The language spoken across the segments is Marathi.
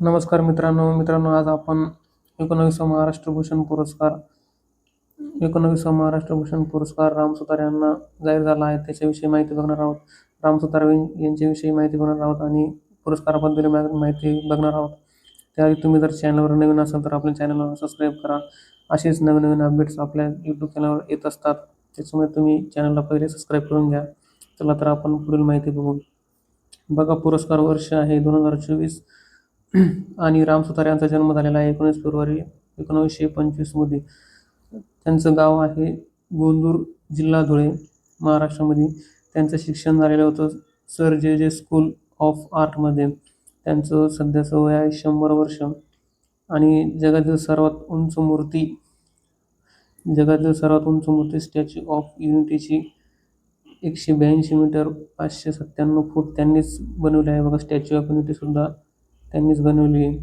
नमस्कार मित्रांनो मित्रांनो आज आपण एकोणवीसवा महाराष्ट्र भूषण पुरस्कार एकोणवीसवा महाराष्ट्र भूषण पुरस्कार राम सुतार यांना जाहीर झाला आहे. त्याच्याविषयी माहिती बघणार आहोत. राम सुतार यांच्याविषयी माहिती बघणार आहोत आणि पुरस्काराबद्दल माहिती बघणार आहोत. त्याआधी तुम्ही जर चॅनलवर नवीन असाल तर आपल्या चॅनलला सबस्क्राईब करा. असेच नवीन नवीन अपडेट्स आपल्या यूट्यूब चॅनलवर येत असतात. त्याच्यामुळे तुम्ही चॅनलला पहिले सबस्क्राईब करून घ्या. चला तर आपण पुढील माहिती बघू. बघा पुरस्कार वर्ष आहे दोन हजार चोवीस. आणि राम सुतार यांचा जन्म झालेला आहे एकोणीस फेब्रुवारी एकोणीसशे पंचवीसमध्ये त्यांचं गाव आहे गोंदूर जिल्हा धुळे महाराष्ट्रामध्ये. त्यांचं शिक्षण झालेलं होतं सर जे जे स्कूल ऑफ आर्टमध्ये त्यांचं सध्याचं वय आहे शंभर वर्ष. आणि जगातील सर्वात उंच मूर्ती जगातील सर्वात उंच मूर्ती स्टॅच्यू ऑफ युनिटीची एकशे ब्याऐंशी मीटर पाचशे सत्त्याण्णव फूट त्यांनीच बनवली आहे. बघा स्टॅच्यू ऑफ युनिटीसुद्धा त्यांनीच बनवली. आहे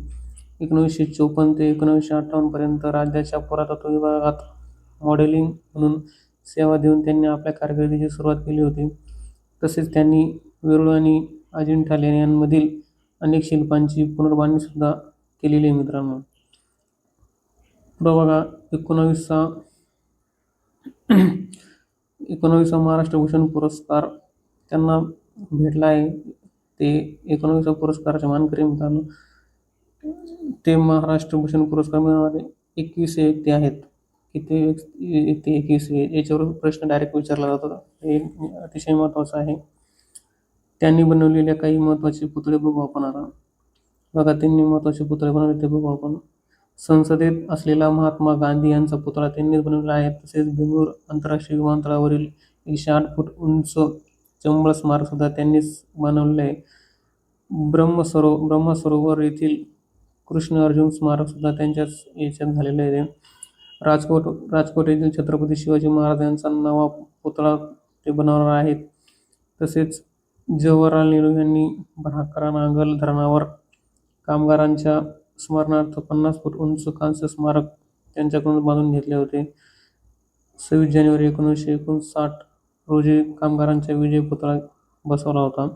एकोणीसशे चोपन्न ते एकोणीसशे अठ्ठावन्नपर्यंत राज्याच्या पुरातत्व विभागात मॉडेलिंग म्हणून सेवा देऊन त्यांनी आपल्या कारकिर्दीची सुरुवात केली होती. तसेच त्यांनी वेरूळ आणि अजिंठा लेण्यांमधील अनेक शिल्पांची पुनर्बांधणीसुद्धा केलेली आहे मित्रांनो. पुढं बघा एकोणावीसचा एकोणावीसवा महाराष्ट्र भूषण पुरस्कार त्यांना भेटला आहे. ते एकोणावीसवा पुरस्काराचे मानकरी मित्रांनो. ते महाराष्ट्र भूषण पुरस्कार मिळवणारे एकवीस व्यक्ती आहेत. किती व्यक्ती एकवीस याच्यावर प्रश्न डायरेक्ट विचारला जातो हे अतिशय महत्त्वाचं आहे. त्यांनी बनवलेल्या काही महत्त्वाचे पुतळे बघू आपण आता. बघा त्यांनी महत्त्वाचे पुतळे बनवले ते बघू आपण. संसदेत असलेला महात्मा गांधी यांचा पुतळा त्यांनीच बनवला आहे. तसेच बेंगळूर आंतरराष्ट्रीय विमानतळावरील एकशे आठ फूट उंच चंबळ स्मारक सुद्धा त्यांनीच बनवले आहे. ब्रह्मसरो ब्रह्मसरोवर येथील कृष्ण अर्जुन स्मारक सुद्धा त्यांच्याच याच्यात झालेलं आहे. राजकोट राजकोट येथील छत्रपती शिवाजी महाराज यांचा नवा पुतळा ते बनवणार आहेत. तसेच जवाहरलाल नेहरू यांनी भाकरा नांगल धरणावर कामगारांच्या स्मरणार्थ पन्नास फूट उंच कांस्य स्मारक त्यांच्याकडून बांधून घेतले होते. सव्वीस जानेवारी एकोणीसशे एकोणसाठ रोजी कामगारांचा विजय पुतळा बसवला होता.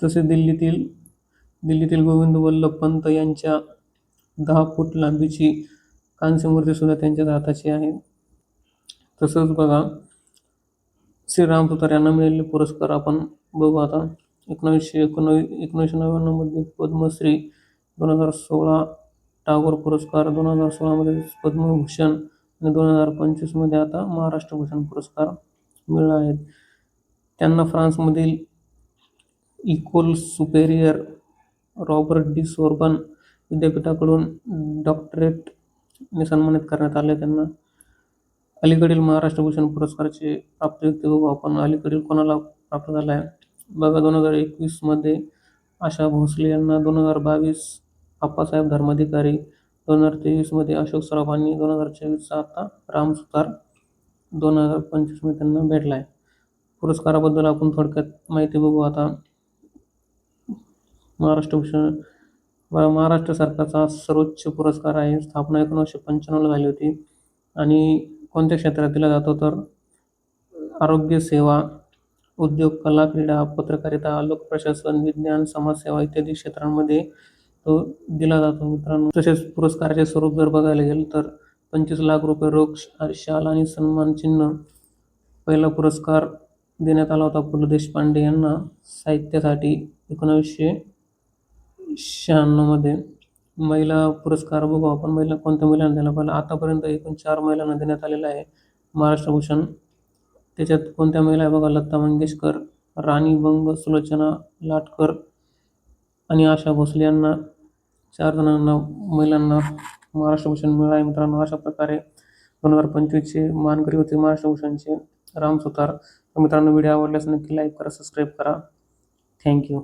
तसेच दिल्लीतील दिल्लीतील गोविंद वल्लभ पंत यांच्या दहा फूट लांबीची कांस्य मूर्तीसुद्धा त्यांच्याच हाताची आहे. तसंच बघा श्रीराम सुतार यांना मिळालेले पुरस्कार आपण बघू आता. एकोणीसशे एकोणवीस एकोणीसशे नव्याण्णवमध्ये पद्मश्री दोन हजार सोळा टागोर पुरस्कार दोन हजार सोळामध्ये पद्मभूषण आणि दोन हजार पंचवीसमध्ये आता महाराष्ट्र भूषण पुरस्कार. मिळणार आहेत. त्यांना फ्रान्समधील Ecole Superieure Robert de Sorbonne विद्यापीठाकडून डॉक्टरेटने सन्मानित करण्यात आले. त्यांना अलीकडील महाराष्ट्र भूषण पुरस्काराचे प्राप्त व्यक्ती बघू आपण अलीकडील कोणाला प्राप्त झाला आहे? बघा दोन हजार एकवीसमध्ये आशा भोसले यांना दोन हजार बावीस आप्पासाहेब धर्माधिकारी दोन हजार तेवीसमध्ये अशोक सराफ आणि दोन हजार चोवीसचा आता राम सुतार दोन हजार पंचवीसमध्ये त्यांना भेटला आहे पुरस्काराबद्दल आपण थोडक्यात माहिती बघू आता. महाराष्ट्र भूषण महाराष्ट्र सरकारचा सर्वोच्च पुरस्कार आहे. स्थापना एकोणीसशे पंच्याण्णवला झाली होती. आणि कोणत्या क्षेत्रात दिला जातो तर? आरोग्य सेवा उद्योग कला क्रीडा पत्रकारिता लोकप्रशासन विज्ञान समाजसेवा इत्यादी क्षेत्रांमध्ये तो दिला जातो मित्रांनो. तसेच पुरस्काराचे स्वरूप जर बघायला गेलं तर पंचवीस लाख रुपये रोख शाल आणि सन्मान चिन्ह. पहिला पुरस्कार देण्यात आला होता पु ल देशपांडे यांना साहित्यासाठी एकोणावीसशे शहाण्णवमध्ये. महिला पुरस्कार बघू आपण. महिला कोणत्या महिलांना दिला पहिला आतापर्यंत एकूण चार महिलांना देण्यात आलेला आहे. महाराष्ट्र भूषण त्याच्यात कोणत्या महिला आहे बघा? लता मंगेशकर राणी बंग सुलोचना लाटकर आणि आशा भोसले यांना चार जणांना महिलांना महाराष्ट्र भूषण मिळालं आहे मित्रांनो. अशा प्रकारे दोन हजार पंचवीसचे मानकरी होते महाराष्ट्र भूषणचे राम सुतार. मित्रांनो व्हिडिओ आवडल्यास नक्की लाईक करा सबस्क्राईब करा. थँक्यू